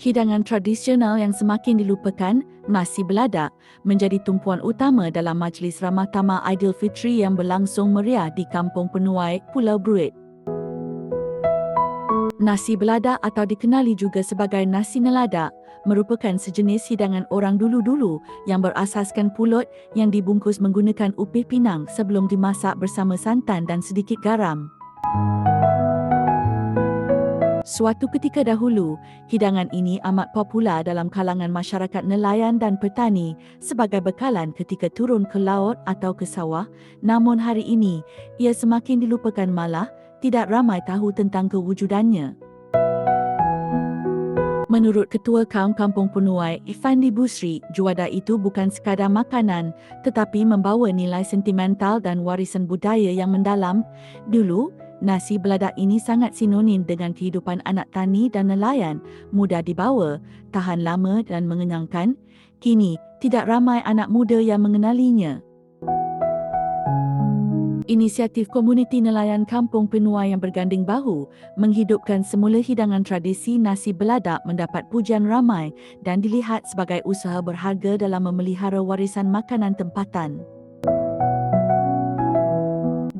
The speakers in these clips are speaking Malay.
Hidangan tradisional yang semakin dilupakan, nasi beladak, menjadi tumpuan utama dalam majlis ramah tamah Aidilfitri yang berlangsung meriah di Kampung Penuai, Pulau Bruit. Nasi beladak atau dikenali juga sebagai nasi neladak merupakan sejenis hidangan orang dulu-dulu yang berasaskan pulut yang dibungkus menggunakan upih pinang sebelum dimasak bersama santan dan sedikit garam. Suatu ketika dahulu, hidangan ini amat popular dalam kalangan masyarakat nelayan dan petani sebagai bekalan ketika turun ke laut atau ke sawah. Namun hari ini, ia semakin dilupakan malah tidak ramai tahu tentang kewujudannya. Menurut Ketua Kaum Kampung Penuai, Ifandi Busri, juada itu bukan sekadar makanan tetapi membawa nilai sentimental dan warisan budaya yang mendalam. Dulu, Nasi beladak ini sangat sinonim dengan kehidupan anak tani dan nelayan, mudah dibawa, tahan lama dan mengenyangkan. Kini, tidak ramai anak muda yang mengenalinya. Inisiatif komuniti nelayan kampung Penuai yang berganding bahu menghidupkan semula hidangan tradisi nasi beladak mendapat pujian ramai dan dilihat sebagai usaha berharga dalam memelihara warisan makanan tempatan.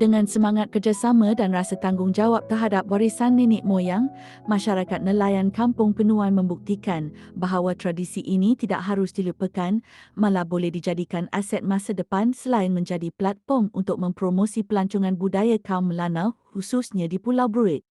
Dengan semangat kerjasama dan rasa tanggungjawab terhadap warisan nenek moyang, masyarakat nelayan kampung Penuai membuktikan bahawa tradisi ini tidak harus dilupakan, malah boleh dijadikan aset masa depan selain menjadi platform untuk mempromosi pelancongan budaya kaum Melanau khususnya di Pulau Bruit.